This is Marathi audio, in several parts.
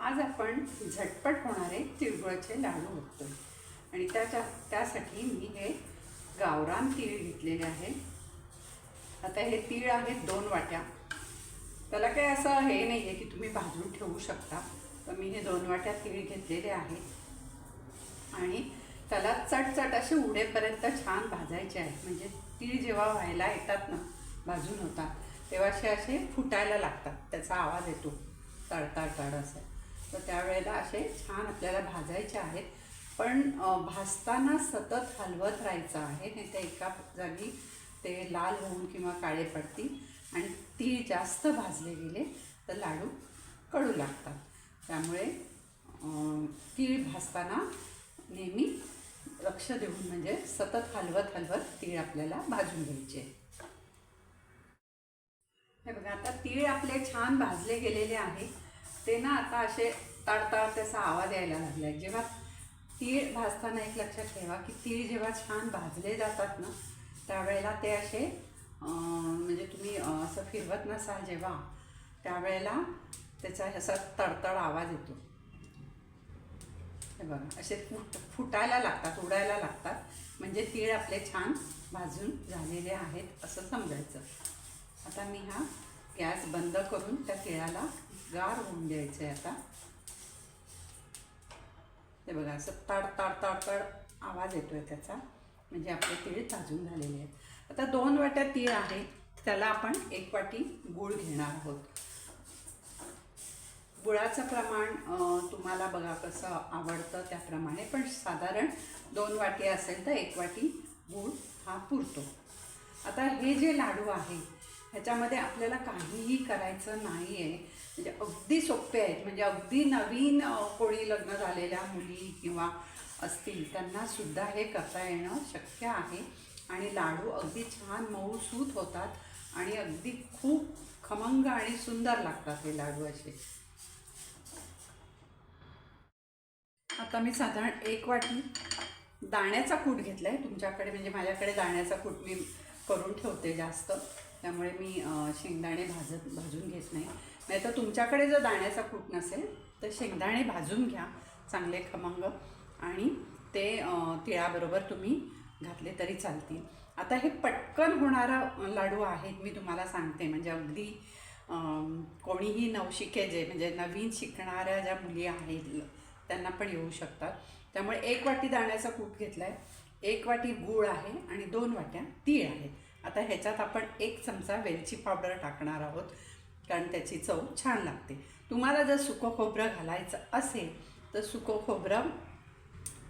आज आपण झटपट होणारे तिळगुळाचे लाडू बघतोय. आणि त्याच्या त्यासाठी मी हे गावरान तीळ घेतलेले आहे. आता हे तीळ आहेत दोन वाट्या. त्याला काही असं हे नाही आहे की तुम्ही भाजून ठेवू शकता. तर मी हे दोन वाट्या तीळ घेतलेले आहेत आणि त्याला चटचट असे उडेपर्यंत छान भाजायचे आहेत म्हणजे तीळ जेव्हा व्हायला येतात ना भाजून होतात तेव्हा असे असे फुटायला लागतात. त्याचा आवाज येतो. तडतड तड असं. तर त्यावेळेला असे छान आपल्याला भाजायचे आहेत. पण भाजताना सतत हलवत राहायचं आहे. नाही तर एका जागी ते लाल होऊन किंवा काळे पडतील. आणि तीळ जास्त भाजले गेले तर लाडू कडू लागतात. त्यामुळे तीळ भाजताना नेहमी लक्ष देऊन म्हणजे सतत हलवत हलवत तीळ आपल्याला भाजून घ्यायचे. हे बघा आता तीळ आपले छान भाजले गेलेले आहे ते ना आता असे ताडताड त्याचा आवाज यायला लागला आहे जेव्हा तीळ भाजताना एक लक्षात ठेवा की तीळ जेव्हा छान भाजले जातात ना त्यावेळेला ते असे म्हणजे तुम्ही असं फिरवत नसाल जेव्हा त्यावेळेला त्याचा असा तडतड आवाज येतो. हे बघा असे फुट फुटायला लागतात उडायला लागतात. म्हणजे तीळ आपले छान भाजून झालेले आहेत असं समजायचं. आता मी हा गॅस बंद करून त्या तिळाला गार होऊन द्यायचं आहे आता हे बघा असं ताड ताड ताड ताड आवाज येतोय त्याचा. म्हणजे आपले तीळ ताजून झालेले आहेत. आता दोन वाट्या तीळ आहेत त्याला आपण एक वाटी गूळ घेणार आहोत. गुळाचं प्रमाण तुम्हाला बघा कसं आवडतं त्याप्रमाणे पण साधारण दोन वाटी असेल तर एक वाटी गूळ हा पुरतो. आता हे जे लाडू आहे ह्याच्यामध्ये आपल्याला काहीही करायचं नाही आहे म्हणजे अगदी सोपे आहेत. म्हणजे अगदी नवीन कोणी लग्न झालेल्या मुली किंवा असतील त्यांना सुद्धा हे करता येणं शक्य आहे. आणि लाडू अगदी छान मऊसूत होतात आणि अगदी खूप खमंग आणि सुंदर लागतात हे लाडू असे. आता मी साधारण एक वाटी दाण्याचा कूट घेतला आहे तुमच्याकडे म्हणजे माझ्याकडे दाण्याचा कूट मी करून ठेवते जास्त. त्यामुळे मी शेंगदाणे भाजत भाजून घेत नाही. नाही तर तुमच्याकडे जर दाण्याचा कूट नसेल तर शेंगदाणे भाजून घ्या चांगले खमंग. आणि ते तिळाबरोबर तुम्ही घातले तरी चालतील. आता हे पटकन होणारा लाडू आहेत मी तुम्हाला सांगते. म्हणजे अगदी कोणीही नवशिके जे म्हणजे नवीन शिकणाऱ्या ज्या मुली आहेत त्यांना पण येऊ शकतात. त्यामुळे एक वाटी दाण्याचा कूट घेतला आहे एक वाटी गूळ आहे आणि दोन वाट्या तीळ आहेत आता ह्याच्यात आपण एक चमचा वेलची पावडर टाकणार आहोत कारण त्याची चव छान लागते. तुम्हाला जर सुकं खोबरं घालायचं असेल तर सुकं खोबरं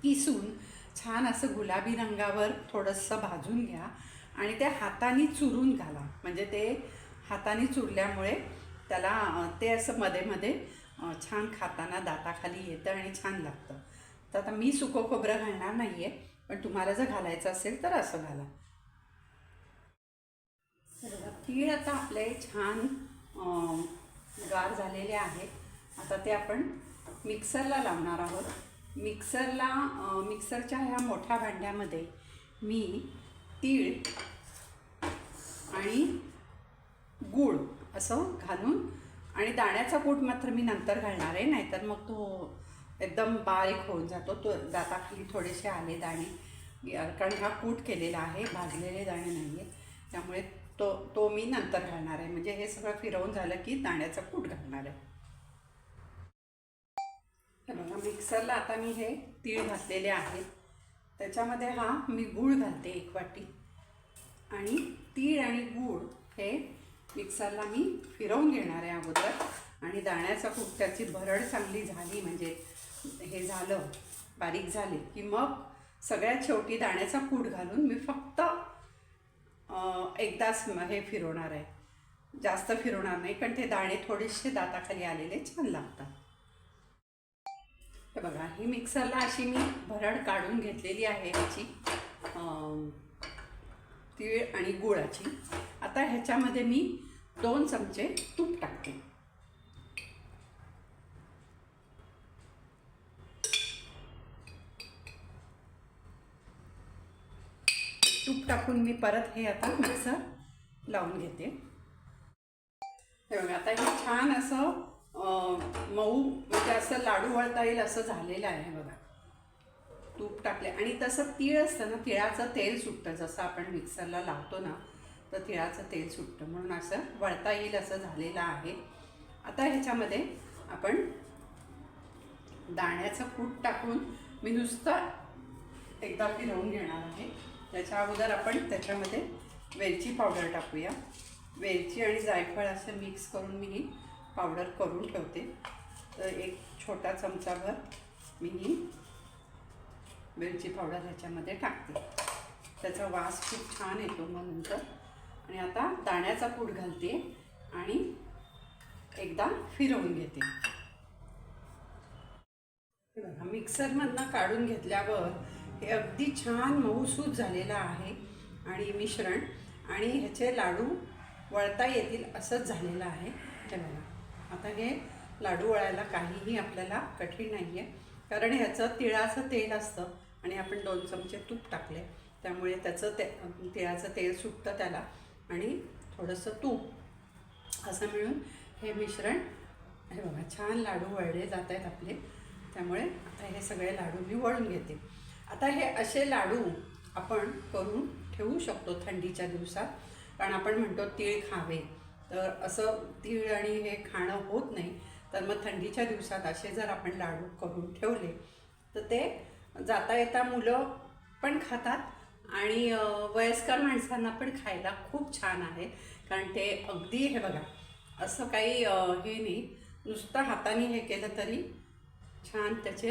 किसून छान असं गुलाबी रंगावर थोडंसं भाजून घ्या आणि ते हाताने चुरून घाला. म्हणजे ते हाताने चुरल्यामुळे त्याला ते असं मध्ये मध्ये छान खाताना दाताखाली येतं आणि छान लागतं. तर आता मी सुकं खोबरं घालणार नाही आहे पण तुम्हाला जर घालायचं असेल तर असं घाला. तीळ आता आपले छान गार झालेले आहेत. आता ते आपण मिक्सरला लावणार आहोत. मिक्सरला मिक्सरच्या ह्या मोठ्या भांड्यामध्ये मी तीळ आणि गूळ असं घालून आणि दाण्याचा कूट मात्र मी नंतर घालणार आहे नाहीतर मग तो एकदम बारीक होऊन जातो. तो दाताखाली थोडेसे आले दाणे. कारण हा कूट केलेला आहे भाजलेले दाणे नाही आहेत त्यामुळे तो तो मी नंतर घालणार आहे. म्हणजे हे सगळं फिरवून झालं की दाण्याचा कूट घालणार आहे. हे बघा मिक्सरला आता मी हे तीळ घातलेले आहेत त्याच्यामध्ये हा मी गूळ घालते एक वाटी. आणि तीळ आणि गूळ हे मिक्सरला मी फिरवून घेणार आहे अगोदर. आणि दाण्याचा कूट त्याची भरड चांगली झाली म्हणजे हे झालं बारीक झाले की मग सगळ्यात शेवटी दाण्याचा कूट घालून मी फक्त एकदाच हे फिरवणार आहे. जास्त फिरवणार नाही कारण ते दाणे थोडेसे दाताखाली आलेले छान लागतात. हे बघा ही मिक्सरला अशी मी भरड काढून घेतलेली आहे ह्याची. तीळ आणि गुळाची. आता ह्याच्यामध्ये मी दोन चमचे तूप टाकते. टाकून मी परत हे आता मिक्सर लावून घेते. त्यामुळे आता हे छान असं मऊ म्हणजे असं लाडू वळता येईल असं झालेलं आहे बघा. तूप टाकले. आणि तसं तीळ असतं ना तिळाचं तेल सुटतं. जसं आपण मिक्सरला लावतो ना तर तिळाचं तेल सुटतं. म्हणून असं वळता येईल असं झालेलं आहे. आता ह्याच्यामध्ये आपण दाण्याचं कूट टाकून मी नुसतं एकदा फिरवून घेणार आहे. त्याच्या अगोदर आपण त्याच्यामध्ये वेलची पावडर टाकूया. वेलची आणि जायफळ असं मिक्स करून मी ही पावडर करून ठेवते. तर एक छोटा चमचाभर मी ही वेलची पावडर ह्याच्यामध्ये टाकते. त्याचा वास खूप छान येतो मग नंतर. आणि आता दाण्याचा कूट घालते आणि एकदा फिरवून घेते. मिक्सरमधनं काढून घेतल्यावर हे अगदी छान मऊसूत झालेलं आहे आणि मिश्रण आणि ह्याचे लाडू वळता येतील असंच झालेलं आहे. हे बघा. आता हे लाडू वळायला काहीही आपल्याला कठीण नाही आहे कारण ह्याचं तिळाचं तेल असतं आणि आपण दोन चमचे तूप टाकले त्यामुळे त्याचं ते तिळाचं तेल सुटतं त्याला. आणि थोडंसं तूप असं मिळून हे मिश्रण हे बघा छान लाडू वळले जात आहेत आपले. त्यामुळे आता हे सगळे लाडू मी वळून घेते. आता हे असे लाडू आपण करून ठेवू शकतो थंडीच्या दिवसात. कारण आपण म्हणतो तीळ खावे. तर असं तीळ आणि हे खाणं होत नाही. तर मग थंडीच्या दिवसात असे जर आपण लाडू करून ठेवले तर ते जाता येता मुलं पण खातात आणि वयस्कर माणसांना पण खायला खूप छान आहे. कारण ते अगदी हे बघा असं काही हे नाही. नुसतं हाताने हे केलं तरी छान त्याचे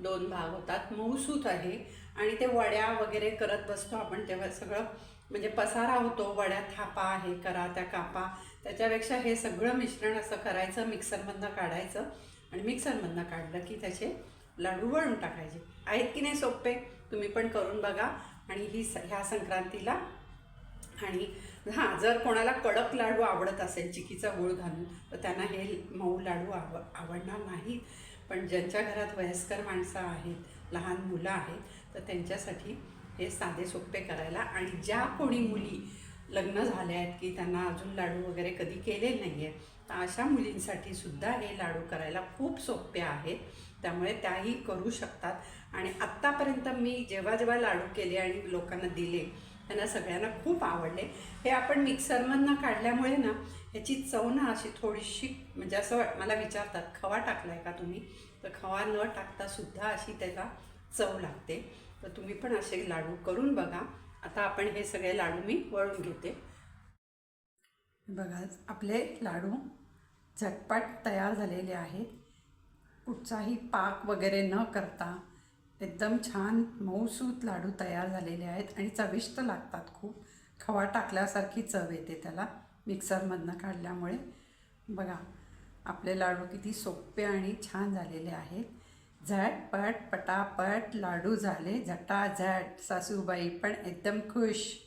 दोन भाग होतात. मऊसूत आहे आणि ते वड्या वगैरे करत बसतो आपण तेव्हा सगळं. म्हणजे पसारा होतो वड्या थापा हे करा त्या कापा. त्याच्यापेक्षा हे सगळं मिश्रण असं करायचं मिक्सरमधनं काढायचं. आणि मिक्सरमधनं काढलं की त्याचे लाडू वळून टाकायचे. आहेत की नाही सोपे? तुम्ही पण करून बघा. आणि ही स ह्या संक्रांतीला आणि हां जर कोणाला कडक लाडू आवडत असेल चिकीचा गूळ घालून तर त्यांना हे मऊ लाडू आव आवडणार नाहीत. पण ज्यांच्या घरात वयस्कर माणसं आहेत लहान मुलं आहेत तर त्यांच्यासाठी हे साधे सोपे करायला आणि ज्या कोणी मुली लग्न झाल्या आहेत की त्यांना अजून लाडू वगैरे कधी केले नाही आहे तर अशा मुलींसाठी सुद्धा हे लाडू करायला खूप सोपे आहेत. त्यामुळे त्याही करू शकतात. आणि आत्तापर्यंत मी जेव्हा जेव्हा लाडू केले आणि लोकांना दिले त्यांना सगळ्यांना खूप आवडले. हे आपण मिक्सरमधनं काढल्यामुळे ना ह्याची चव ना अशी थोडीशी म्हणजे असं मला विचारतात खवा टाकलाय का तुम्ही? तर खवा न टाकता सुद्धा अशी त्याला चव लागते. तर तुम्ही पण असे लाडू करून बघा. आता आपण हे सगळे लाडू मी वळून घेते. बघा आपले लाडू झटपट तयार झालेले आहेत. कुठचाही पाक वगैरे न करता एकदम छान मऊसूत लाडू तयार झालेले आहेत आणि चविष्ट लागतात खूप. खवा टाकल्यासारखी चव येते त्याला मिक्सरमधनं काढल्यामुळे. बघा आपले लाडू किती सोपे आणि छान झालेले आहेत. झटपट पटापट लाडू झाले. झटाझट सासूबाई पण एकदम खुश.